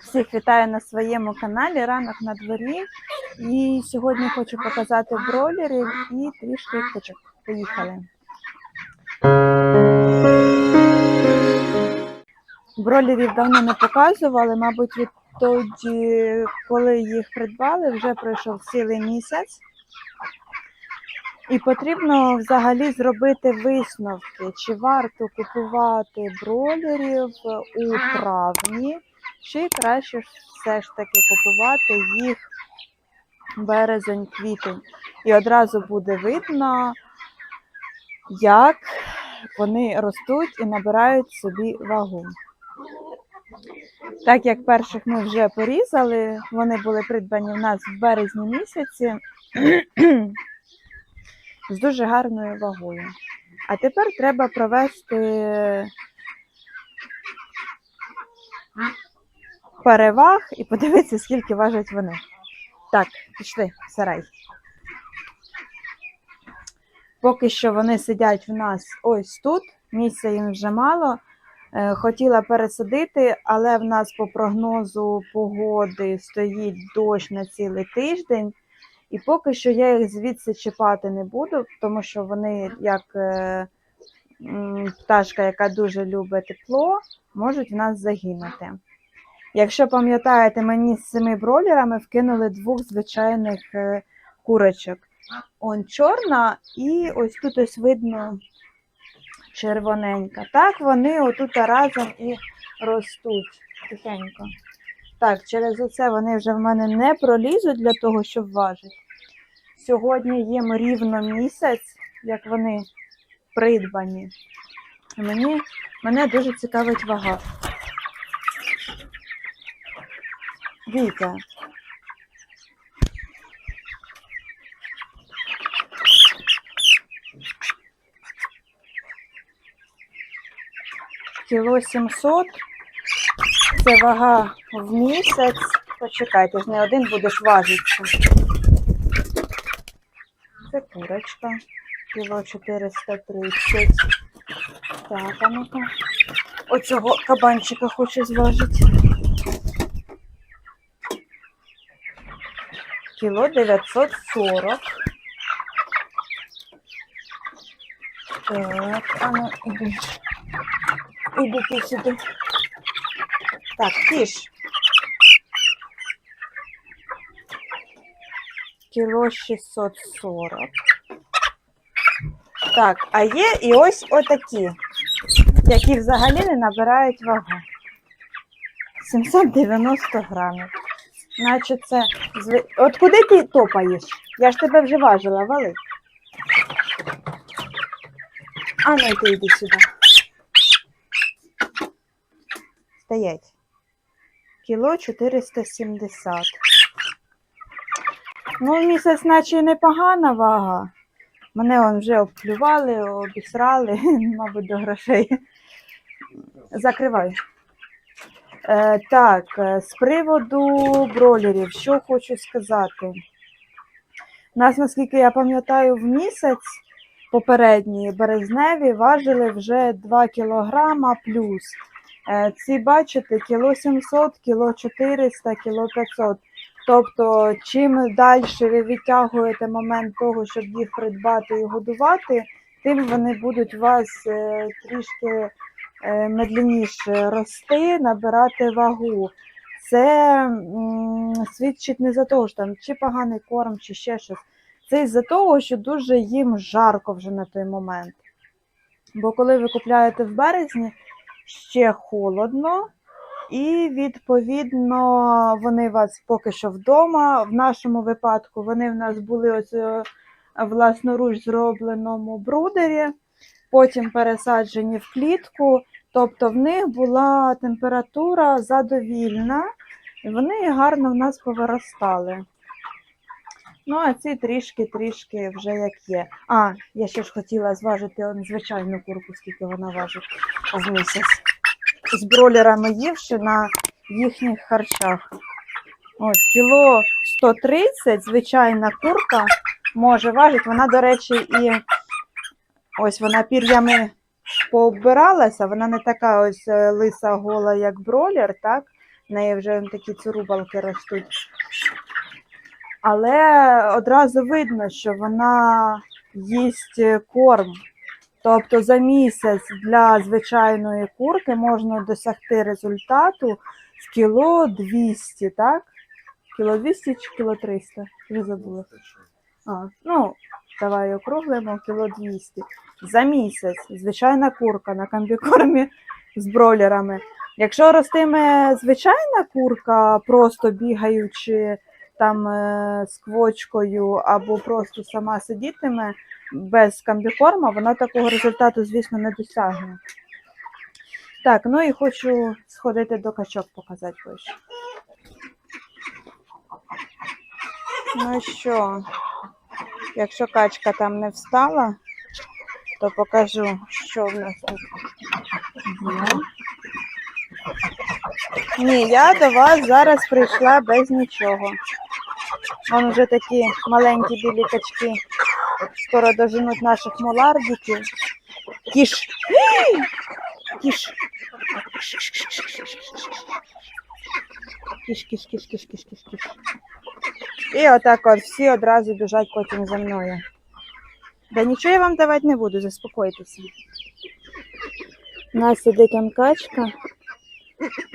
Всіх вітаю на своєму каналі Ранок на дворі. І сьогодні хочу показати бройлерів і трішки качок. Поїхали. Бройлерів давно не показували, мабуть, відтоді, коли їх придбали, вже пройшов цілий місяць. І потрібно взагалі зробити висновки, чи варто купувати бройлерів у травні, чи краще все ж таки купувати їх березень-квітень. І одразу буде видно, як вони ростуть і набирають собі вагу. Так як перших ми вже порізали, вони були придбані в нас в березні місяці з дуже гарною вагою. А тепер треба провести переваг і подивитися, скільки важать вони. Так, пішли в сарай. Поки що вони сидять в нас ось тут, місця їм вже мало. Е, Хотіла пересадити, але в нас по прогнозу погоди стоїть дощ на цілий тиждень. І поки що я їх звідси чіпати не буду, тому що вони, як е, пташка, яка дуже любить тепло, можуть в нас загинути. Якщо пам'ятаєте, мені з цими бройлерами вкинули двох звичайних е, курочок. Он чорна, і ось тут ось видно червоненька. Так вони отут разом і ростуть тихенько. Так, через оце вони вже в мене не пролізуть для того, щоб важити. Сьогодні їм рівно місяць, як вони придбані. Мені, мене дуже цікавить вага. Віка. Кіло 700. Це вага в місяць. Почекайте, ж не один будеш важитися. Це курочка. Кіло 430. Так, а ну-ка. Оцього кабанчика хочу зважити. Кіло 940. Так, а ну іди. Іди ти сюди. Так, кіш. Кіло 640. Так, а є і ось отакі, які взагалі не набирають вагу. 790 грамів. Значить, це. зви- От куди ти топаєш? Я ж тебе вже важила, вали. А ну ти йди сюди. Стоять. Кіло 470. Ну, місяць, наче непогана вага. Мене он вже обплювали, обісрали, мабуть, до грошей. Закривай. Е, так, е, з приводу бролерів, що хочу сказати. Нас, наскільки я пам'ятаю, в місяць попередній березневі важили вже 2 кілограма плюс. Е, Ці, бачите, кіло 700, кіло 400, кіло 500. Тобто, чим далі ви відтягуєте момент того, щоб їх придбати і годувати, тим вони будуть у вас трішки медленніше рости, набирати вагу. Це свідчить не за того, що там чи поганий корм, чи ще щось. Це із-за того, що дуже їм жарко вже на той момент. Бо коли ви купляєте в березні, ще холодно, і відповідно вони вас поки що вдома. В нашому випадку вони в нас були ось е, власноруч зробленому брудері, потім пересаджені в клітку. Тобто в них була температура задовільна, і вони гарно в нас повиростали. Ну, а ці трішки-трішки вже як є. А, я ще ж хотіла зважити звичайну курку, скільки вона важить в місяць. З бролерами ївши на їхніх харчах. Ось кіло 130, звичайна курка може важити. Вона, до речі, і ось вона пір'ями пооббиралася, вона не така ось е, лиса гола, як бролер, так? В неї вже такі цурубалки ростуть. Але одразу видно, що вона їсть корм. Тобто за місяць для звичайної курки можна досягти результату в кіло 200, так? Кіло 200 чи кіло 300? Вже забула. А, ну, давай округлимо кіло 200. За місяць. Звичайна курка на комбікормі з бройлерами. Якщо ростиме звичайна курка, просто бігаючи там е, з квочкою або просто сама сидітиме без комбікорма, вона такого результату, звісно, не досягне. Так, ну і хочу сходити до качок показати хочу. Ну що, якщо качка там не встала, то покажу, що в нас тут є. Ні, я до вас зараз прийшла без нічого. Вон вже такі маленькі білі качки скоро доженуть наших мулардиків. Кіш. Кіш. Кіш, кіш, кіш, кіш, кіш, кіш, кіш. І отак от всі одразу біжать потім за мною. Да нічого я вам давати не буду, заспокойтеся. У нас сидить он качка.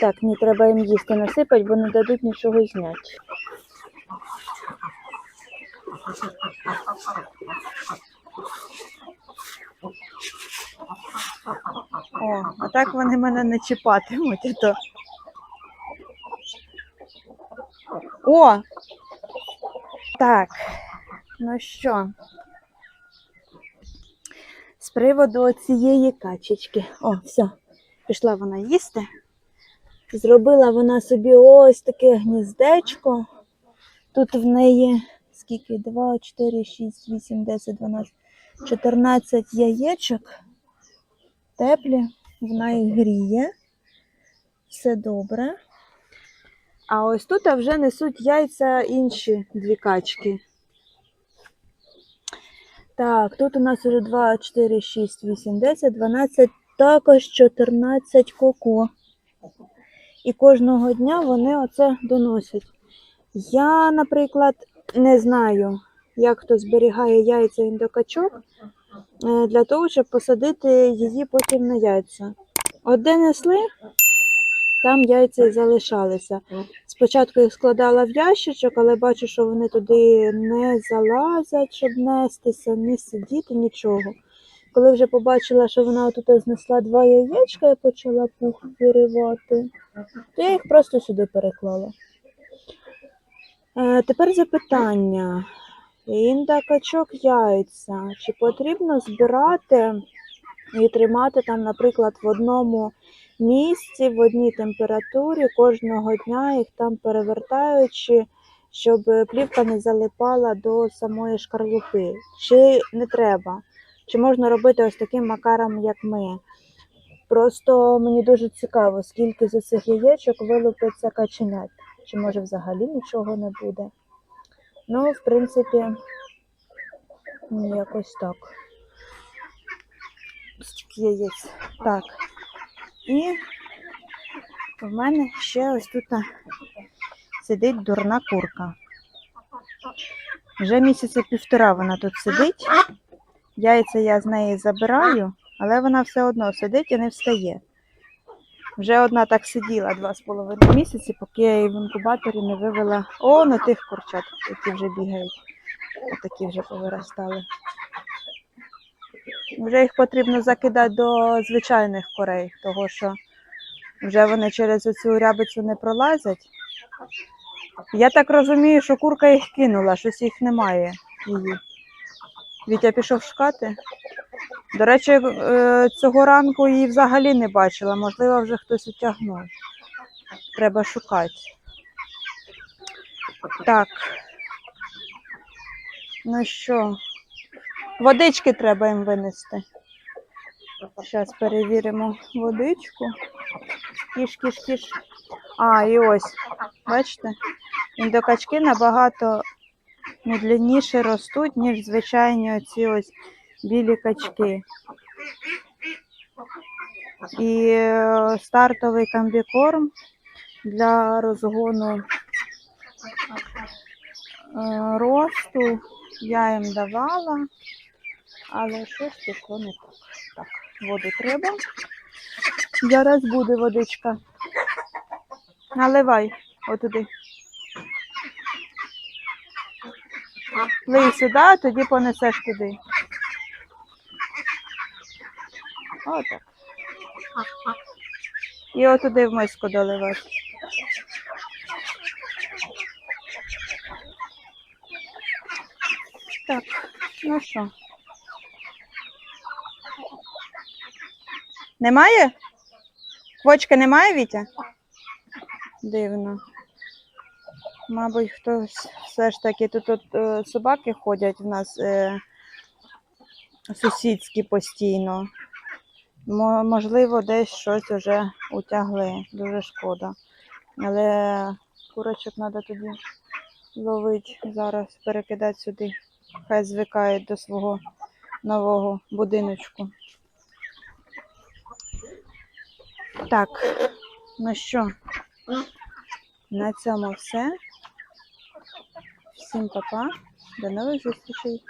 Так, не треба їм їсти насипати, бо не дадуть нічого зняти. О, а так вони мене не чіпатимуть. а То... О! Так, ну що? З приводу цієї качечки. О, все, пішла вона їсти. Зробила вона собі ось таке гніздечко. Тут в неї скільки? 2, 4, 6, 8, 10, 12, 14 яєчок. Теплі, вона їх гріє. Все добре. А ось тут вже несуть яйця інші дві качки. Так, тут у нас уже 2, 4, 6, 8, 10, 12, також 14 коко. І кожного дня вони оце доносять. Я, наприклад, не знаю, як хто зберігає яйця індокачок е, для того, щоб посадити її потім на яйця. От де несли, там яйця і залишалися. Спочатку їх складала в ящичок, але бачу, що вони туди не залазять, щоб нестися, не сидіти, нічого. Коли вже побачила, що вона тут знесла два яєчка і почала пух виривати, то я їх просто сюди переклала. Е, тепер запитання. Інда качок яйця. Чи потрібно збирати і тримати там, наприклад, в одному місці, в одній температурі, кожного дня їх там перевертаючи, щоб плівка не залипала до самої шкарлупи? Чи не треба? Чи можна робити ось таким макаром, як ми? Просто мені дуже цікаво, скільки з цих яєчок вилупиться каченят. Чи може взагалі нічого не буде? Ну, в принципі, якось так. Яєць. Так. І в мене ще ось тут сидить дурна курка. Вже місяця півтора вона тут сидить. Яйця я з неї забираю, але вона все одно сидить і не встає. Вже одна так сиділа два з половиною місяці, поки я її в інкубаторі не вивела. О, на тих курчат, які вже бігають. Отакі вже повиростали. Вже їх потрібно закидати до звичайних корей, того що вже вони через цю рябицю не пролазять. Я так розумію, що курка їх кинула, щось їх немає її. Вітя пішов шукати. До речі, е, цього ранку її взагалі не бачила. Можливо, вже хтось утягнув. Треба шукати. Так. Ну що, водички треба їм винести. Зараз перевіримо водичку. Кіш, кіш, кіш. А, і ось, бачите, індокачки набагато медленніше ростуть, ніж звичайні оці ось білі качки. І е, стартовий комбікорм для розгону е, росту я їм давала, але щось пішло не так. Так, воду треба. Зараз буде водичка. Наливай отуди. Лий сюди, а тоді понесеш туди. Отак. І отуди в миску доливати. Так, ну що? Немає? Квочки немає, Вітя? Дивно. Мабуть, хтось все ж таки тут, тут е, собаки ходять в нас е, сусідські постійно. Мо- Можливо, десь щось вже утягли. Дуже шкода. Але курочок треба тоді ловити зараз, перекидати сюди. Хай звикають до свого нового будиночку. Так, ну що, на цьому все. Всім па-па. До нових зустрічей.